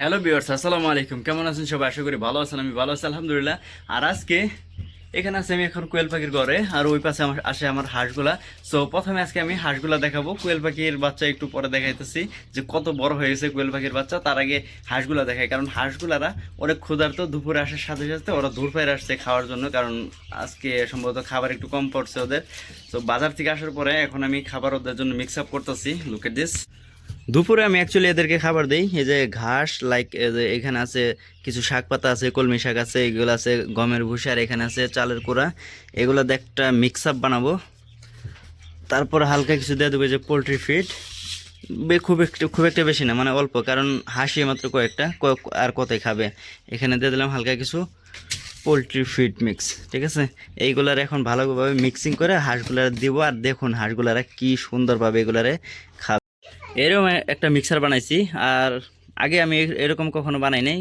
Hello বিয়ার্স আসসালামু আলাইকুম। কেমন আছেন সবাই? আশা করি ভালো আছেন, আমি ভালো আছি, আলহামদুলিল্লাহ। আর আজকে এখানে আছে আমি এখন কোয়েল পাখির ঘরে, আর ওই পাশে আমার আসে আমার হাঁসগুলা। সো প্রথমে আজকে আমি হাঁসগুলা দেখাবো। কোয়েল পাখির বাচ্চা একটু পরে দেখাইতেছি যে কত বড় হয়ে গেছে কোয়েল পাখির বাচ্চা। তার আগে হাঁসগুলা দেখায় কারণ হাঁসগুলারা অনেক ক্ষুধার্ত, দুপুরে আসার সাথে সাথে ওরা দূর পায়ে আসছে খাওয়ার জন্য। কারণ আজকে সম্ভবত খাবার একটু কম পড়ছে ওদের। তো বাজার থেকে আসার পরে এখন আমি খাবার ওদের জন্য মিক্স আপ করতেছি। লুক দিস দুপুরে আমি অ্যাকচুয়ালি এদেরকে খাবার দিই। এই যে ঘাস লাইক এখানে আছে কিছু শাক পাতা আছে, কলমি শাক আছে, এগুলো আছে গমের ভুষি আর এখানে আছে চালের কুড়া। এগুলো একটা মিক্স আপ বানাবো। তারপর হালকা কিছু দিয়ে দেবো যে পোলট্রি ফিড খুব একটু, খুব একটা বেশি না মানে অল্প, কারণ হাসি মাত্র কয়েকটা, কয়েক- আর কতই খাবে? এখানে দিয়ে দিলাম হালকা কিছু পোলট্রি ফিড মিক্স ঠিক আছে? এইগুলার এখন ভালোভাবে মিক্সিং করে হাঁসগুলার দিব, আর দেখুন হাঁসগুলারা কি সুন্দরভাবে এগুলারে খাবে। এরকম একটা মিক্সার বানাইছি, আর আগে আমি এরকম কখনো বানাই নাই।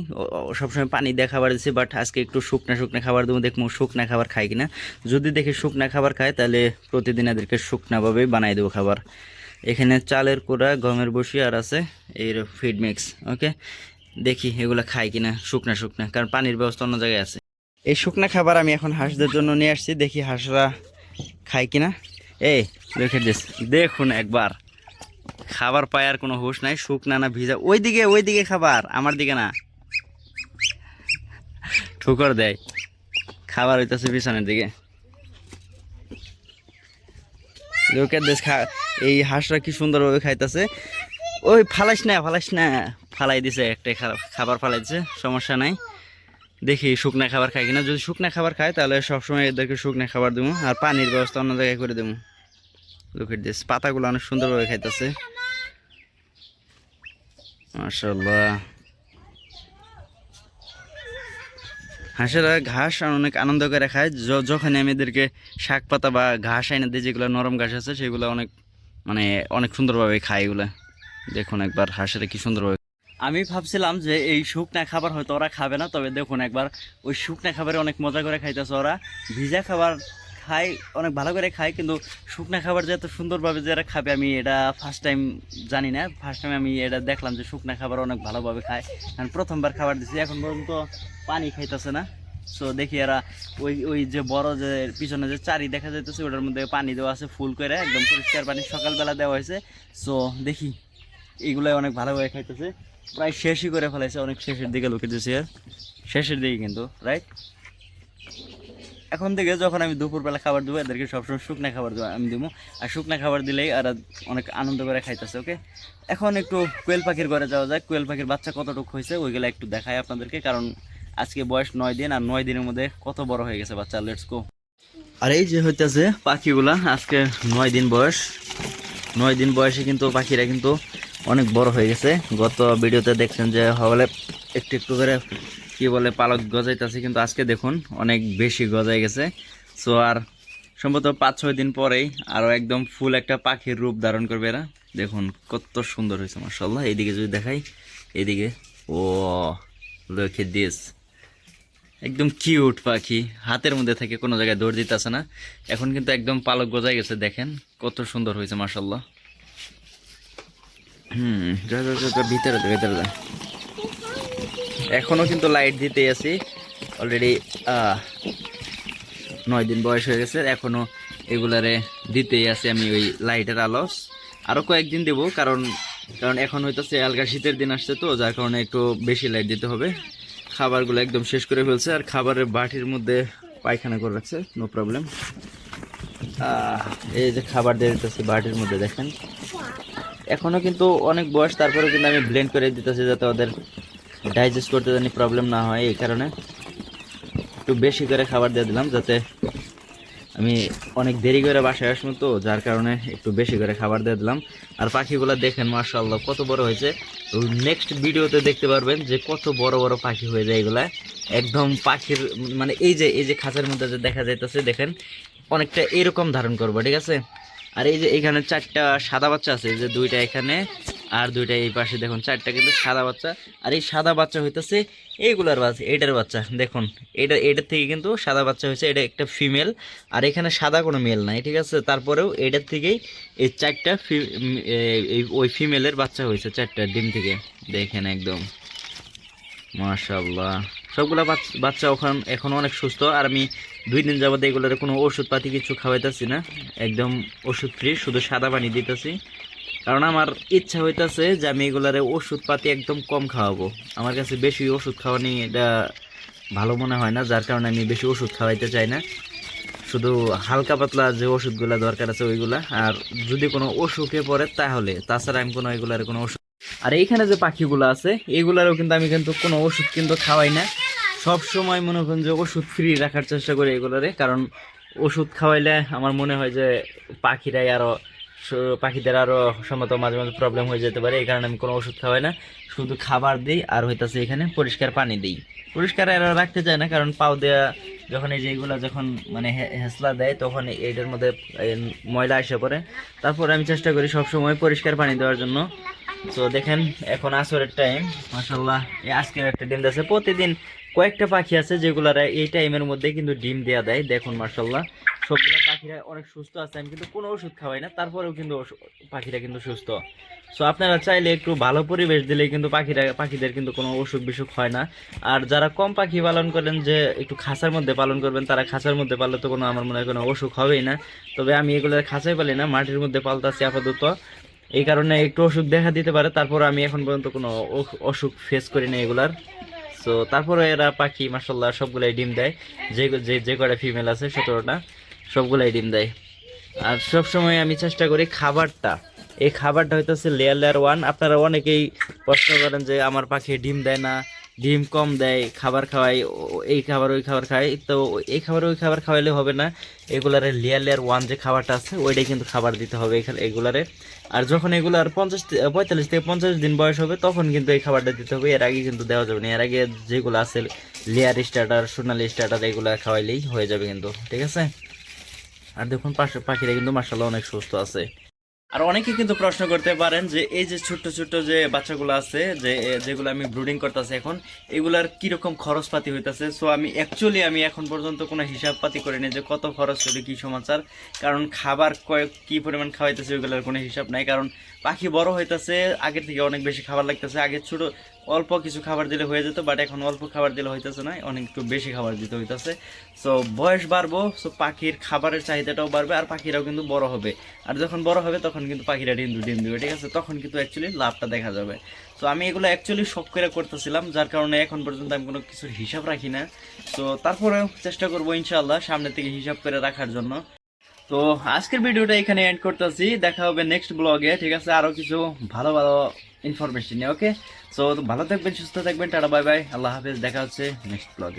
সবসময় পানি দিয়ে খাবার বাট আজকে একটু শুকনা শুকনা খাবার দেবো দেখব শুকনা খাবার খাই কিনা। যদি দেখি শুকনা খাবার খায় তাহলে প্রতিদিন এদেরকে শুকনাভাবেই বানাই দেবো খাবার। এখানে চালের কোড়া, গমের বসি আর আছে এই ফিড মিক্স ওকে দেখি এগুলো খাই কিনা, শুকনা শুকনা, কারণ পানির ব্যবস্থা অন্য জায়গায় আছে। এই শুকনা খাবার আমি এখন হাঁসদের জন্য নিয়ে আসছি, দেখি হাঁসরা খায় কিনা। এই দেখে দিস দেখুন একবার। খাবার পায় আর কোনো হুশ নাই শুকনা না ভিজা। ওইদিকে ওইদিকে খাবার, আমার দিকে না। ঠুকর দেয়। খাবার হইতেছে পিছনের দিকে। লোকের দেশ খা এই হাঁসরা কি সুন্দরভাবে খাইতেছে? ওই ফালাইস না ফালাইস না। ফালাই দিছে একটা খা- খাবার ফালাই দিছে সমস্যা নাই। দেখি শুকনা খাবার খাই কিনা। যদি শুকনা খাবার খায়, তাহলে সবসময় এদেরকে শুকনা খাবার দেবো আর পানির ব্যবস্থা অন্য জায়গায় করে দেবো লোকের দেশ পাতাগুলো অনেক সুন্দরভাবে খাইতেছে। মাশাল্লাহ হাঁসেরা ঘাস অনেক আনন্দ করে খায়। যখন আমি এদেরকে শাক পাতা বা ঘাস এনে দিই, যেগুলো নরম ঘাস আছে, সেগুলো অনেক মানে অনেক সুন্দরভাবে খায় এগুলো। দেখুন একবার হাঁসেরা কি সুন্দরভাবে আমি ভাবছিলাম যে এই শুকনা খাবার হয়তো ওরা খাবে না, তবে দেখুন একবার ওই শুকনা খাবারে অনেক মজা করে খাইতেছে ওরা। ভিজা খাবার খায় অনেক ভালো করে খায় কিন্তু শুকনা খাবার যে এত সুন্দরভাবে যে এরা খাবে, আমি এটা ফার্স্ট টাইম জানি না। ফার্স্ট টাইম আমি এটা দেখলাম যে শুকনা খাবার অনেক ভালোভাবে খায়। কারণ প্রথমবার খাবার দিছি, এখন পর্যন্ত পানি খাইতেছে না। সো দেখি এরা ওই ওই যে বড় যে পিছনে যে চারি দেখা যাইতেছে, ওটার মধ্যে পানি দেওয়া আছে ফুল করে, একদম পরিষ্কার পানি। সকালবেলা দেওয়া হয়েছে। সো দেখি এগুলাই অনেক ভালোভাবে খাইতেছে। প্রায় শেষই করে ফেলাইছে, অনেক শেষের দিকে লুকে দিয়েছে। শেষের দিকে কিন্তু রাইট এখন থেকে যখন আমি দুপুরবেলা খাবার দেবো, এদেরকে সবসময় শুকনা খাবার দেবো, আমি দেবো। আর শুকনা খাবার দিলেই আর অনেক আনন্দ করে খাইতেছে ওকে এখন একটু কোয়েল পাখির ঘরে যাওয়া যায় কোয়েল পাখির বাচ্চা কতটুকু হয়েছে, ওইগুলো একটু দেখায় আপনাদেরকে, কারণ আজকে বয়স নয় দিন, আর নয় দিনের মধ্যে কত বড় হয়ে গেছে বাচ্চা লেটস গো আর এই যে হইতেছে পাখিগুলা, আজকে নয় দিন বয়স। নয় দিন বয়সে কিন্তু পাখিরা কিন্তু অনেক বড় হয়ে গেছে। গত ভিডিওতে দেখছেন যে হলে একটু একটু করে কি বলে, পালক গজাইতেছে, কিন্তু আজকে দেখুন অনেক বেশি গজাই গেছে। সো আর সম্ভবত পাঁচ ছয় দিন পরেই আরও একদম ফুল একটা পাখির রূপ ধারণ করবে এরা। দেখুন কত সুন্দর হয়েছে মার্শাল্লাহ এইদিকে যদি দেখাই, এইদিকে, ও লোকে দিস একদম কিউট পাখি। হাতের মধ্যে থেকে কোনো জায়গায় দৌড় দিতেছে না। এখন কিন্তু একদম পালক গজাই গেছে, দেখেন কত সুন্দর হয়েছে মার্শাল্লাহ হুম ভিতরে ভিতরে যা এখনও কিন্তু লাইট দিতেই আছি। অলরেডি নয় দিন বয়স হয়ে গেছে, এখনও এগুলারে দিতেই আছি আমি ওই লাইটের আলো। আরও কয়েকদিন দেবো, কারণ কারণ এখন হইতেছে হালকা শীতের দিন আসছে তো, যার কারণে একটু বেশি লাইট দিতে হবে। খাবারগুলো একদম শেষ করে ফেলছে, আর খাবারের বাটির মধ্যে পায়খানা করে রাখছে নো প্রবলেম এই যে খাবার দিয়ে দিতেছি বাটির মধ্যে, দেখেন। এখনও কিন্তু অনেক বয়স তারপরে কিন্তু আমি ব্লেন্ড করে দিতেছি যাতে ওদের ডাইজেস্ট করতে জানি প্রবলেম না হয়, এই কারণে একটু বেশি করে খাবার দিয়ে দিলাম যাতে আমি অনেক দেরি করে বাসায় আসব তো, যার কারণে একটু বেশি করে খাবার দিয়ে দিলাম। আর পাখিগুলো দেখেন মার্শাল্লাহ কত বড় হয়েছে। নেক্সট ভিডিওতে দেখতে পারবেন যে কত বড় বড় পাখি হয়ে যায় এগুলা। একদম পাখির মানে এই যে এই যে খাঁচার মধ্যে যে দেখা যাইতেছে, দেখেন, অনেকটা এরকম ধারণ করব, ঠিক আছে? আর এই যে এখানে চারটা সাদা বাচ্চা আছে যে দুইটা এখানে আর দুইটা এই পাশে, দেখুন, চারটা কিন্তু সাদা বাচ্চা। আর এই সাদা বাচ্চা হইতেছে এইগুলার বাচ্চা এইটার বাচ্চা, দেখুন। এটা, এটার থেকে কিন্তু সাদা বাচ্চা হয়েছে এটা একটা ফিমেল। আর এখানে সাদা কোনো মেল নাই, ঠিক আছে? তারপরেও এটার থেকেই এই চারটা ফি- ওই ফিমেলের বাচ্চা হয়েছে চারটা ডিম থেকে। দেখেন একদম। মাশাল্লাহ সবগুলা বাচ- বাচ্চা ওখান, এখন অনেক সুস্থ। আর আমি দুই দিন যাবত এগুলোর কোনো ওষুধ পাতি কিছু খাওয়াইতেছি না। একদম ওষুধ ফ্রি শুধু সাদা পানি দিতেছি। কারণ আমার ইচ্ছা হইতেছে যে আমি এগুলারে ওষুধ পাতি একদম কম খাওয়াবো। আমার কাছে বেশি ওষুধ খাওয়ানি এটা ভালো মনে হয় না, যার কারণে আমি বেশি ওষুধ খাওয়াইতে চাই না। শুধু হালকা পাতলা যে ওষুধগুলা দরকার আছে ওইগুলা। আর যদি কোনো অসুখে পড়ে তাহলে, তাছাড়া আমি কোনো এগুলার কোনো ওষুধ আর এইখানে যে পাখিগুলো আছে, এগুলারও কিন্তু আমি কিন্তু কোনো ওষুধ কিন্তু খাওয়াই না। সব সময় মনে করেন যে ওষুধ ফ্রি রাখার চেষ্টা করি এগুলারে, কারণ ওষুধ খাওয়াইলে আমার মনে হয় যে পাখিরাই আরও পাখিদের আরও সম্ভবত মাঝে মাঝে প্রবলেম হয়ে যেতে পারে, এই কারণে আমি কোনো ওষুধ খাওয়াই না। শুধু খাবার দিই আর হইতাছে এখানে পরিষ্কার পানি দিই। পরিষ্কার এরা রাখতে চায় না, কারণ পাও দেয়া যখন এই যে এগুলা যখন মানে হেসলা দেয়, তখন এইটার মধ্যে ময়লা এসে পড়ে। তারপর আমি চেষ্টা করি সব সময় পরিষ্কার পানি দেওয়ার জন্য। তো দেখেন, এখন আসরের টাইম মাসাল্লাহ আজকের একটা ডিম দিয়েছে প্রতিদিন কয়েকটা পাখি আছে যেগুলারা এই টাইমের মধ্যে কিন্তু ডিম দেয়া দেয়, দেখুন মাসাল্লাহ সবগুলা পাখিরা অনেক সুস্থ আছে, আমি কিন্তু কোনো ওষুধ খাওয়াই না, তারপরেও কিন্তু পাখিরা কিন্তু সুস্থ। সো আপনারা চাইলে একটু ভালো পরিবেশ দিলে কিন্তু পাখিরা, পাখিদের কিন্তু কোনো অসুখ বিসুখ হয় না। আর যারা কম পাখি পালন করেন যে একটু খাঁচার মধ্যে পালন করবেন, তারা খাঁচার মধ্যে পাললে তো কোনো, আমার মনে হয় কোনো অসুখ হবেই না। তবে আমি এগুলো খাঁচাই পালি না, মাটির মধ্যে পালতাছি আপাতত। এই কারণে একটু অসুখ দেখা দিতে পারে, তারপর আমি এখন পর্যন্ত কোনো অসুখ ফেস করি না এগুলার। তো তারপরে এরা পাখি মাসাল্লাহ সবগুলাই ডিম দেয়। যে যে যে কটা ফিমেল আছে, সতেরোটা, সবগুলাই ডিম দেয়। আর সব সময় আমি চেষ্টা করি খাবারটা। এই খাবারটা হইতেছে লেয়ার লেয়ার ওয়ান আপনারা অনেকেই প্রশ্ন করেন যে, আমার পাখি ডিম দেয় না। ডিম কম দেয়, খাবার খাওয়াই এই খাবার, ওই খাবার খাওয়াই তো এই খাবার, ওই খাবার খাওয়াইলে হবে না। এগুলারে লেয়ার লেয়ার ওয়ান যে খাবারটা আছে, ওইটাই কিন্তু খাবার দিতে হবে এখানে, এগুলারে। আর যখন এগুলার পঞ্চাশ পঁয়তাল্লিশ থেকে পঞ্চাশ দিন বয়স হবে, তখন কিন্তু এই খাবারটা দিতে হবে। এর আগে কিন্তু দেওয়া যাবে না। এর আগে যেগুলো আছে লেয়ার স্টার্টার সোনালি স্টার্টার এগুলো খাওয়াইলেই হয়ে যাবে কিন্তু, ঠিক আছে? আর দেখুন, পাশে, পাখিরা কিন্তু মার্শাল্লাহ অনেক সুস্থ আছে। আর অনেকে কিন্তু প্রশ্ন করতে পারেন যে, এই যে ছোট্ট ছোট্ট যে বাচ্চাগুলো আছে, যে যেগুলো আমি ব্রুডিং করতেছি এখন, এগুলার কীরকম খরচপাতি হইতেছে? সো আমি অ্যাকচুয়ালি আমি এখন পর্যন্ত কোনো হিসাবপাতি করিনি যে কত খরচ হবে কী সমাচার। কারণ খাবার কয়েক, কী পরিমাণ খাওয়াইতেছে ওইগুলোর কোনো হিসাব নাই। কারণ পাখি বড় হইতেছে, আগের থেকে অনেক বেশি খাবার লাগতেছে। আগে ছোট অল্প কিছু খাবার দিলে হয়ে যেত বাট এখন অল্প খাবার দিলে হইতেছে না, অনেক একটু বেশি খাবার দিতে হইতেছে। সো বয়স বাড়বো সো পাখির খাবারের চাহিদাটাও বাড়বে, আর পাখিরাও কিন্তু বড় হবে। আর যখন বড় হবে, তখন কিন্তু পাখিরা ডিম ডিম দিবে ঠিক আছে? তখন কিন্তু অ্যাকচুয়ালি লাভটা দেখা যাবে। তো আমি এগুলো অ্যাকচুয়ালি শখ করে করতেছিলাম, যার কারণে এখন পর্যন্ত আমি কোনো কিছুর হিসাব রাখি না। তো তারপরেও চেষ্টা করব ইনশাআল্লাহ সামনে থেকে হিসাব করে রাখার জন্য। তো, আজকের ভিডিওটা এখানে এন্ড করতেছি। দেখা হবে নেক্সট ব্লগে ঠিক আছে? আরও কিছু ভালো ভালো ইনফরমেশন নিয়ে ওকে সো ভালো থাকবেন, সুস্থ থাকবেন, টাটা বাই বাই আল্লাহ হাফেজ, দেখা হচ্ছে নেক্সট ব্লগে